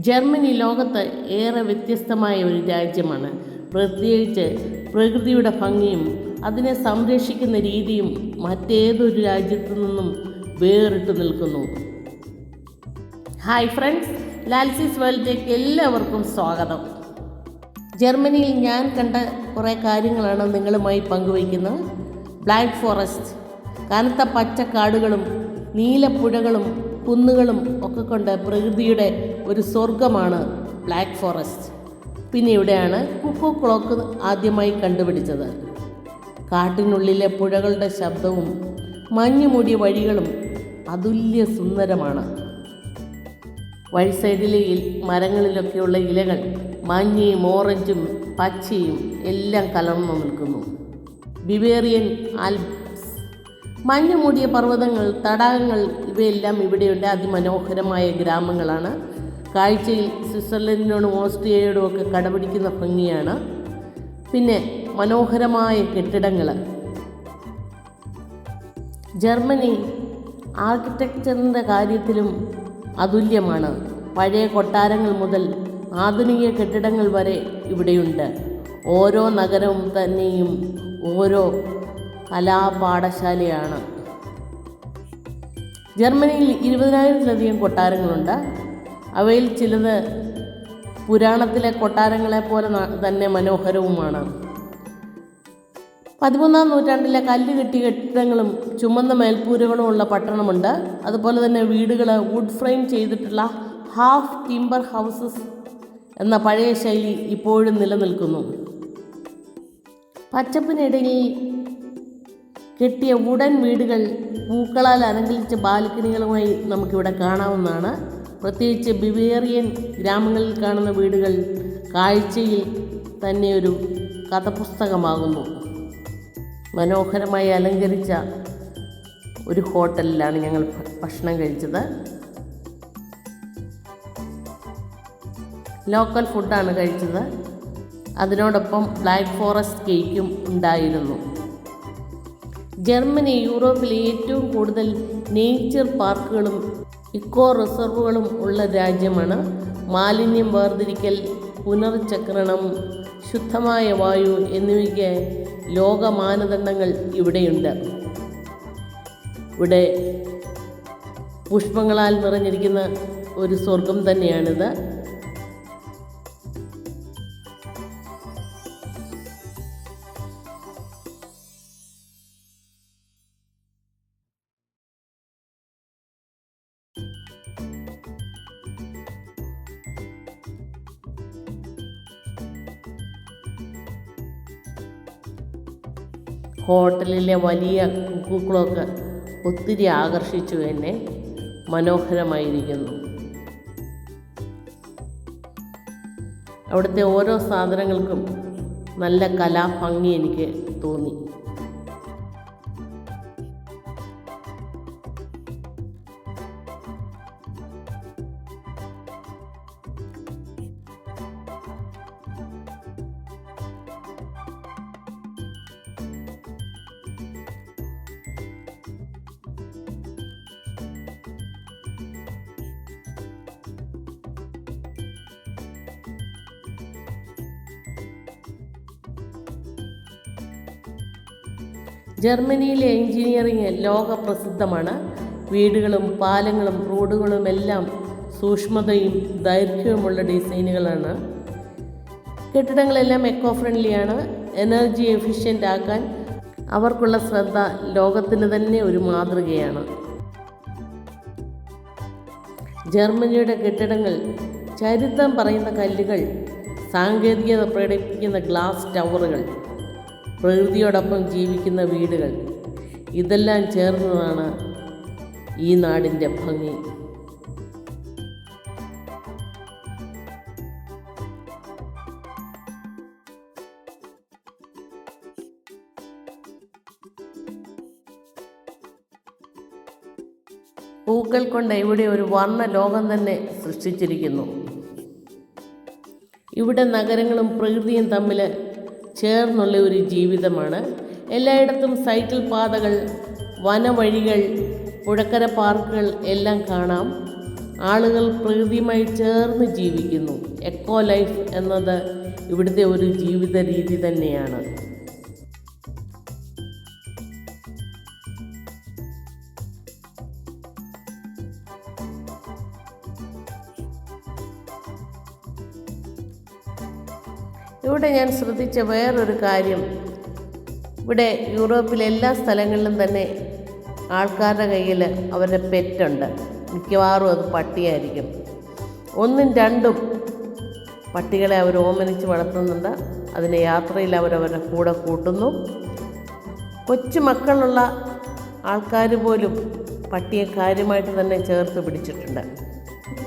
Germany ലോകത്ത് ഏറെ വ്യത്യസ്തമായ ഒരു രാജ്യമാണ്. പ്രത്യേകിച്ച് പ്രകൃതിയുടെ ഭംഗിയും അതിനെ സംരക്ഷിക്കുന്ന രീതിയും മറ്റേതൊരു രാജ്യത്തു നിന്നും വേറിട്ട് നിൽക്കുന്നു. ഹായ് ഫ്രണ്ട്സ് ലാൽസിസ് വേൾഡിലേക്ക് എല്ലാവർക്കും സ്വാഗതം. ജർമ്മനിയിൽ ഞാൻ കണ്ട കുറേ കാര്യങ്ങളാണ് നിങ്ങളുമായി പങ്കുവയ്ക്കുന്നത്. ബ്ലാക്ക് ഫോറസ്റ്റ് കനത്ത പച്ചക്കാടുകളും നീലപ്പുഴകളും കുന്നുകളും ഒക്കെ കൊണ്ട് പ്രകൃതിയുടെ ഒരു സ്വർഗമാണ് ബ്ലാക്ക് ഫോറസ്റ്റ് പിന്നെ ഇവിടെയാണ് കുക്കു ക്ലോക്ക് ആദ്യമായി കണ്ടുപിടിച്ചത്. കാട്ടിനുള്ളിലെ പുഴകളുടെ ശബ്ദവും മഞ്ഞു മൂടിയ വഴികളും അതുല്യ സുന്ദരമാണ്. വഴി സൈഡിലെ മരങ്ങളിലൊക്കെയുള്ള ഇലകൾ മഞ്ഞയും ഓറഞ്ചും പച്ചയും എല്ലാം കലർന്നു നിൽക്കുന്നു. ബിവേറിയൻ ആൽപ്സ് മഞ്ഞു മൂടിയ പർവതങ്ങൾ തടാകങ്ങൾ ഇവയെല്ലാം ഇവിടെയുള്ള അതിമനോഹരമായ ഗ്രാമങ്ങളാണ് കാഴ്ചയിൽ സ്വിറ്റ്സർലൻഡിനോടും ഓസ്ട്രിയയോടും ഒക്കെ കടപിടിക്കുന്ന ഭംഗിയാണ്. പിന്നെ മനോഹരമായ കെട്ടിടങ്ങൾ ജർമ്മനി ആർക്കിടെക്ചറിന്റെ കാര്യത്തിലും അതുല്യമാണ്. പഴയ കൊട്ടാരങ്ങൾ മുതൽ ആധുനിക കെട്ടിടങ്ങൾ വരെ ഇവിടെയുണ്ട്. ഓരോ നഗരവും തന്നെയും ഓരോ കലാപാഠശാലയാണ്. ജർമ്മനിയിൽ ഇരുപതിനായിരത്തിലധികം കൊട്ടാരങ്ങളുണ്ട്. അവയിൽ ചിലത് പുരാണത്തിലെ കൊട്ടാരങ്ങളെ പോലെ തന്നെ മനോഹരവുമാണ്. പതിമൂന്നാം നൂറ്റാണ്ടിലെ കല്ല് കെട്ടിയ കെട്ടിടങ്ങളും ചുമന്ന മേൽപ്പൂരുകളും ഉള്ള പട്ടണമുണ്ട്. അതുപോലെ തന്നെ വീടുകൾ വുഡ് ഫ്രെയിം ചെയ്തിട്ടുള്ള ഹാഫ് ടിംബർ ഹൗസസ് എന്ന പഴയ ശൈലി ഇപ്പോഴും നിലനിൽക്കുന്നു. പച്ചപ്പിനിടയിൽ കെട്ടിയ വുഡൻ വീടുകൾ പൂക്കളാൽ അലങ്കരിച്ച ബാൽക്കണികളുമായി നമുക്കിവിടെ കാണാവുന്നതാണ്. പ്രത്യേകിച്ച് ബിവേറിയൻ ഗ്രാമങ്ങളിൽ കാണുന്ന വീടുകൾ കാഴ്ചയിൽ തന്നെ ഒരു കഥപുസ്തകമാകുന്നു. മനോഹരമായി അലങ്കരിച്ച ഒരു ഹോട്ടലിലാണ് ഞങ്ങൾ ഭക്ഷണം കഴിച്ചത്. ലോക്കൽ ഫുഡാണ് കഴിച്ചത്. അതിനോടൊപ്പം ബ്ലാക്ക് ഫോറസ്റ്റ് കേക്കും ഉണ്ടായിരുന്നു. ജർമ്മനി യൂറോപ്പിലെ ഏറ്റവും കൂടുതൽ നേച്ചർ പാർക്കുകളും ഇക്കോ റിസർവുകളും ഉള്ള രാജ്യമാണ്. മാലിന്യം വേർതിരിക്കൽ പുനർചക്രണം ശുദ്ധമായ വായു എന്നിവയ്ക്ക് ലോക മാനദണ്ഡങ്ങൾ ഇവിടെയുണ്ട്. ഇവിടെ പുഷ്പങ്ങളാൽ നിറഞ്ഞിരിക്കുന്ന ഒരു സ്വർഗം തന്നെയാണിത്. ഹോട്ടലിലെ വലിയ കുക്കു ക്ലോക്ക് ഒത്തിരി ആകർഷിച്ചു എന്നെ മനോഹരമായിരിക്കുന്നു. അവിടുത്തെ ഓരോ സാധനങ്ങൾക്കും നല്ല കലാഭംഗി എനിക്ക് തോന്നി. ജർമ്മനിയിലെ എഞ്ചിനീയറിംഗ് ലോക പ്രസിദ്ധമാണ് വീടുകളും പാലങ്ങളും റോഡുകളും എല്ലാം സൂക്ഷ്മതയും ദൈർഘ്യവുമുള്ള ഡിസൈനുകളാണ്. കെട്ടിടങ്ങളെല്ലാം എക്കോ ഫ്രണ്ട്ലിയാണ് എനർജി എഫിഷ്യന്റ് ആക്കാൻ അവർക്കുള്ള ശ്രദ്ധ ലോകത്തിന് തന്നെ ഒരു മാതൃകയാണ്. ജർമ്മനിയുടെ കെട്ടിടങ്ങൾ ചരിത്രം പറയുന്ന കല്ലുകൾ സാങ്കേതികത പ്രകടിപ്പിക്കുന്ന ഗ്ലാസ് ടവറുകൾ പ്രകൃതിയോടൊപ്പം ജീവിക്കുന്ന വീടുകൾ. ഇതെല്ലാം ചേർന്നതാണ് ഈ നാടിന്റെ ഭംഗി. പൂക്കൾ കൊണ്ട് ഇവിടെ ഒരു വർണ ലോകം തന്നെ സൃഷ്ടിച്ചിരിക്കുന്നു. ഇവിടെ നഗരങ്ങളും പ്രകൃതിയും തമ്മിൽ ചേർന്നുള്ള ഒരു ജീവിതമാണ്. എല്ലായിടത്തും സൈക്കിൾ പാതകൾ വനവഴികൾ പുഴക്കര പാർക്കുകൾ എല്ലാം കാണാം. ആളുകൾ പ്രകൃതിയുമായി ചേർന്ന് ജീവിക്കുന്നു. എക്കോ ലൈഫ് എന്നത് ഇവിടുത്തെ ഒരു ജീവിത രീതി തന്നെയാണ്. ഇവിടെ ഞാൻ ശ്രദ്ധിച്ച വേറൊരു കാര്യം. ഇവിടെ യൂറോപ്പിലെ എല്ലാ സ്ഥലങ്ങളിലും തന്നെ ആൾക്കാരുടെ കയ്യിൽ അവരുടെ പെറ്റുണ്ട്. മിക്കവാറും അത് പട്ടിയായിരിക്കും. ഒന്നും രണ്ടും പട്ടികളെ അവർ ഓമനിച്ച് വളർത്തുന്നുണ്ട്. അതിനെ യാത്രയിൽ അവരവരുടെ കൂടെ കൂട്ടുന്നു. കൊച്ചു മക്കളുള്ള ആൾക്കാർ പോലും പട്ടിയെ കാര്യമായിട്ട് തന്നെ ചേർത്ത് പിടിച്ചിട്ടുണ്ട്.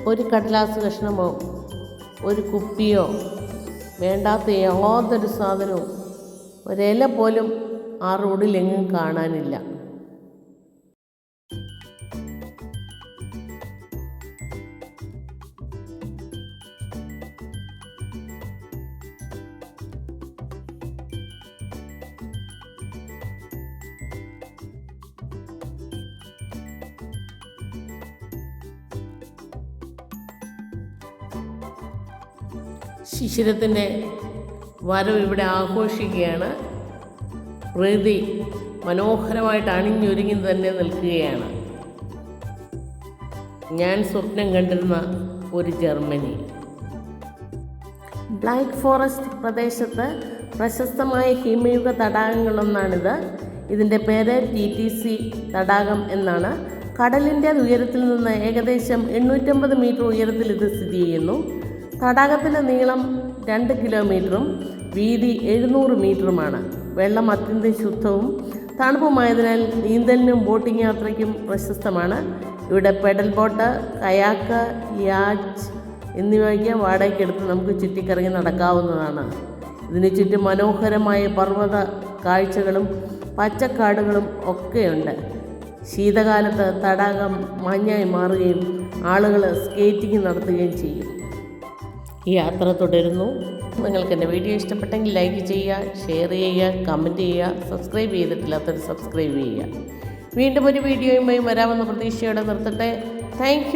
ഒരു കടലാസ് കഷ്ണമോ ഒരു കുപ്പിയോ വേണ്ടാത്ത യാതൊരു സാധനവും ഒരില പോലും ആ റോഡിലെങ്ങും കാണാനില്ല. ശിശിരത്തിന്റെ വരവ് ഇവിടെ ആഘോഷിക്കുകയാണ്. പ്രകൃതി മനോഹരമായിട്ട് അണിഞ്ഞൊരുങ്ങി തന്നെ നിൽക്കുകയാണ്. ഞാൻ സ്വപ്നം കണ്ടിരുന്ന ഒരു ജർമ്മനി. ബ്ലാക്ക് ഫോറസ്റ്റ് പ്രദേശത്ത് പ്രശസ്തമായ ഹിമയുഗ തടാകങ്ങളൊന്നാണിത്. ഇതിന്റെ പേര് ടി ടി സി തടാകം എന്നാണ്. കടലിന്റെ ഉയരത്തിൽ നിന്ന് ഏകദേശം എണ്ണൂറ്റമ്പത് മീറ്റർ ഉയരത്തിൽ ഇത് സ്ഥിതി ചെയ്യുന്നു. തടാകത്തിന്റെ നീളം രണ്ട് കിലോമീറ്ററും വീതി എഴുന്നൂറ് മീറ്ററുമാണ്. വെള്ളം അത്യന്തം ശുദ്ധവും തണുപ്പുമായതിനാൽ നീന്തലിനും ബോട്ടിംഗ് യാത്രയ്ക്കും പ്രശസ്തമാണ്. ഇവിടെ പെഡൽ ബോട്ട് കയാക്ക് യാച്ച് എന്നിവയ്ക്ക് വാടകയ്ക്കെടുത്ത് നമുക്ക് ചുറ്റിക്കറങ്ങി നടക്കാവുന്നതാണ്. ഇതിന് ചുറ്റും മനോഹരമായ പർവത കാഴ്ചകളും പച്ചക്കാടുകളും ഒക്കെയുണ്ട്. ശീതകാലത്ത് തടാകം മഞ്ഞായി മാറുകയും ആളുകൾ സ്കേറ്റിംഗ് നടത്തുകയും ചെയ്യും. ഈ യാത്ര തുടരുന്നു. നിങ്ങൾക്ക് എന്റെ വീഡിയോ ഇഷ്ടപ്പെട്ടെങ്കിൽ ലൈക്ക് ചെയ്യുക ഷെയർ ചെയ്യുക കമന്റ് ചെയ്യുക സബ്സ്ക്രൈബ് ചെയ്തിട്ടില്ലാത്തവർ സബ്സ്ക്രൈബ് ചെയ്യുക. വീണ്ടും ഒരു വീഡിയോയുമായി വരാമെന്ന പ്രതീക്ഷയോടെ നിർത്തട്ടെ. താങ്ക്